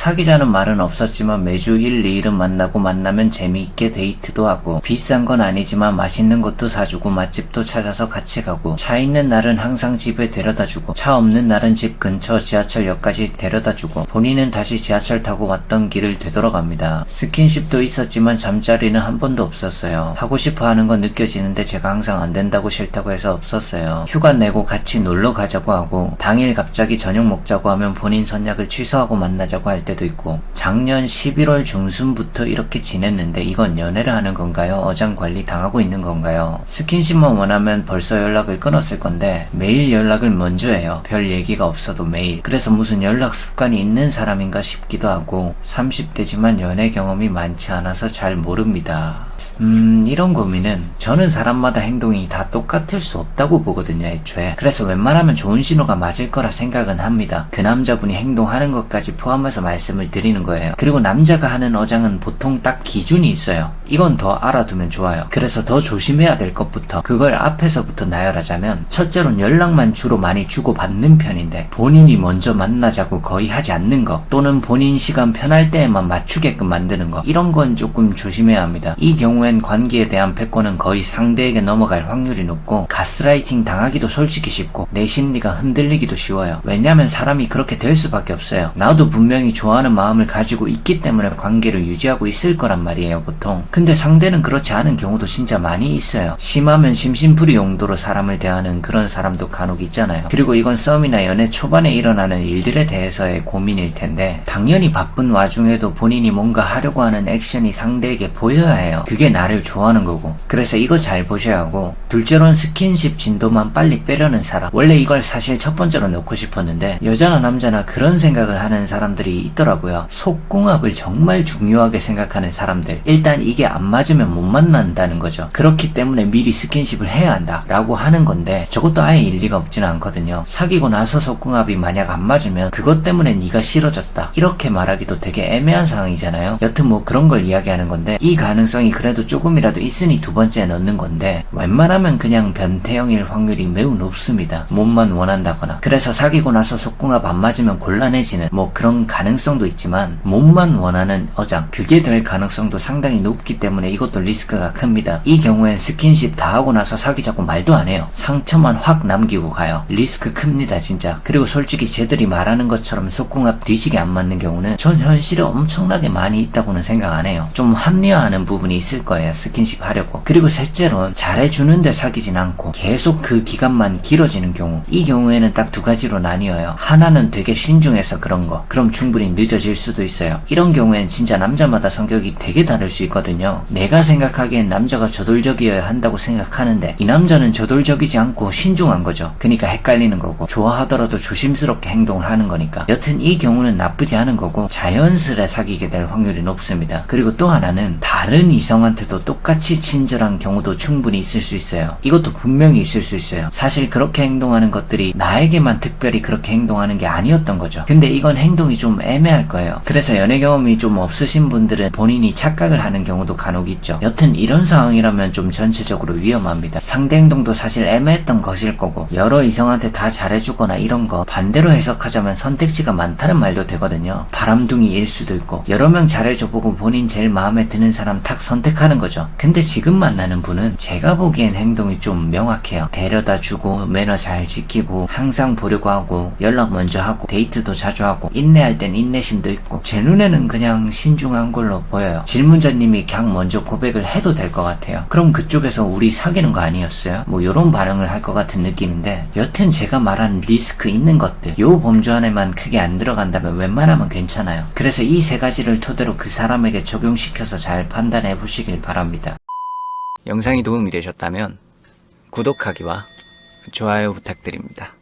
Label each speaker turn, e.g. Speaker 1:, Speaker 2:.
Speaker 1: 사귀자는 말은 없었지만 매주 1, 2일은 만나고 만나면 재미있게 데이트도 하고 비싼 건 아니지만 맛있는 것도 사주고 맛집도 찾아서 같이 가고 차 있는 날은 항상 집에 데려다주고 차 없는 날은 집 근처 지하철역까지 데려다주고 본인은 다시 지하철 타고 왔던 길을 되돌아갑니다. 스킨십도 있었지만 잠자리는 한 번도 없었어요. 하고 싶어 하는 건 느껴지는데 제가 항상 안 된다고 싫다고 해서 없었어요. 휴가 내고 같이 놀러 가자고 하고 당일 갑자기 저녁 먹자고 하면 본인 선약을 취소하고 만나자고 할 때도 있고 작년 11월 중순부터 이렇게 지냈는데 이건 연애를 하는 건가요? 어장 관리 당하고 있는 건가요? 스킨십만 원하면 벌써 연락을 끊었을 건데 매일 연락을 먼저 해요. 별 얘기가 없어도 매일. 그래서 무슨 연락 습관이 있는 사람인가 싶기도 하고 30대지만 연애 경험이 많지 않아서 잘 모릅니다. 음, 이런 고민은 저는 사람마다 행동이 다 똑같을 수 없다고 보거든요, 애초에. 그래서 웬만하면 좋은 신호가 맞을 거라 생각은 합니다. 그 남자분이 행동하는 것까지 포함해서 말씀을 드리는 거예요. 그리고 남자가 하는 어장은 보통 딱 기준이 있어요. 이건 더 알아두면 좋아요. 그래서 더 조심해야 될 것부터 그걸 앞에서부터 나열하자면 첫째로는 연락만 주로 많이 주고받는 편인데 본인이 먼저 만나자고 거의 하지 않는 거 또는 본인 시간 편할 때에만 맞추게끔 만드는 거 이런 건 조금 조심해야 합니다. 이 경우 엔 관계에 대한 패권은 거의 상대에게 넘어갈 확률이 높고 가스라이팅 당하기도 솔직히 쉽고 내 심리가 흔들리기도 쉬워요. 왜냐면 사람이 그렇게 될 수밖에 없어요. 나도 분명히 좋아하는 마음을 가지고 있기 때문에 관계를 유지하고 있을 거란 말이에요, 보통. 근데 상대는 그렇지 않은 경우도 진짜 많이 있어요. 심하면 심심풀이 용도로 사람을 대하는 그런 사람도 간혹 있잖아요. 그리고 이건 썸이나 연애 초반에 일어나는 일들에 대해서의 고민일 텐데 당연히 바쁜 와중에도 본인이 뭔가 하려고 하는 액션이 상대에게 보여야 해요. 그게 나를 좋아하는 거고. 그래서 이거 잘 보셔야 하고 둘째로는 스킨십 진도만 빨리 빼려는 사람. 원래 이걸 사실 첫 번째로 넣고 싶었는데 여자나 남자나 그런 생각을 하는 사람들이 있더라고요. 속궁합을 정말 중요하게 생각하는 사람들. 일단 이게 안 맞으면 못 만난다는 거죠. 그렇기 때문에 미리 스킨십을 해야 한다 라고 하는 건데 저것도 아예 일리가 없지는 않거든요. 사귀고 나서 속궁합이 만약 안 맞으면 그것 때문에 네가 싫어졌다. 이렇게 말하기도 되게 애매한 상황이잖아요. 여튼 뭐 그런 걸 이야기하는 건데 이 가능성이 그래도 조금이라도 있으니 두 번째에 넣는 건데 웬만하면 그냥 변태형일 확률이 매우 높습니다. 몸만 원한다거나. 그래서 사귀고 나서 속궁합 안 맞으면 곤란해지는 뭐 그런 가능성도 있지만 몸만 원하는 어장 그게 될 가능성도 상당히 높기 때문에 이것도 리스크가 큽니다. 이 경우엔 스킨십 다 하고 나서 사귀자고 말도 안 해요. 상처만 확 남기고 가요. 리스크 큽니다 진짜. 그리고 솔직히 쟤들이 말하는 것처럼 속궁합 뒤지게 안 맞는 경우는 전 현실에 엄청나게 많이 있다고는 생각 안 해요. 좀 합리화하는 부분이 있을 거 예요. 스킨십 하려고. 그리고 셋째로는 잘해주는데 사귀진 않고 계속 그 기간만 길어지는 경우. 이 경우에는 딱 두 가지로 나뉘어요. 하나는 되게 신중해서 그런 거. 그럼 충분히 늦어질 수도 있어요. 이런 경우엔 진짜 남자마다 성격이 되게 다를 수 있거든요. 내가 생각하기엔 남자가 저돌적이어야 한다고 생각하는데 이 남자는 저돌적이지 않고 신중한 거죠. 그러니까 헷갈리는 거고 좋아하더라도 조심스럽게 행동을 하는 거니까. 여튼 이 경우는 나쁘지 않은 거고 자연스레 사귀게 될 확률이 높습니다. 그리고 또 하나는 다른 이성한테 도 똑같이 친절한 경우도 충분히 있을 수 있어요. 이것도 분명히 있을 수 있어요. 사실 그렇게 행동하는 것들이 나에게만 특별히 그렇게 행동하는 게 아니었던 거죠. 근데 이건 행동이 좀 애매할 거예요. 그래서 연애 경험이 좀 없으신 분들은 본인이 착각을 하는 경우도 간혹 있죠. 여튼 이런 상황이라면 좀 전체적으로 위험합니다. 상대 행동도 사실 애매했던 것일 거고 여러 이성한테 다 잘해주거나 이런 거 반대로 해석하자면 선택지가 많다는 말도 되거든요. 바람둥이일 수도 있고 여러 명 잘해줘보고 본인 제일 마음에 드는 사람 탁 선택하는 거죠. 근데 지금 만나는 분은 제가 보기엔 행동이 좀 명확해요. 데려다 주고 매너 잘 지키고 항상 보려고 하고 연락 먼저 하고 데이트도 자주 하고 인내할 땐 인내심도 있고 제 눈에는 그냥 신중한 걸로 보여요. 질문자님이 그냥 먼저 고백을 해도 될 것 같아요. 그럼 그쪽에서 우리 사귀는 거 아니었어요? 뭐 이런 반응을 할 것 같은 느낌인데 여튼 제가 말한 리스크 있는 것들 요 범주 안에만 크게 안 들어간다면 웬만하면 괜찮아요. 그래서 이 세 가지를 토대로 그 사람에게 적용시켜서 잘 판단해 보시길 바랍니다. 영상이 도움이 되셨다면 구독하기와 좋아요 부탁드립니다.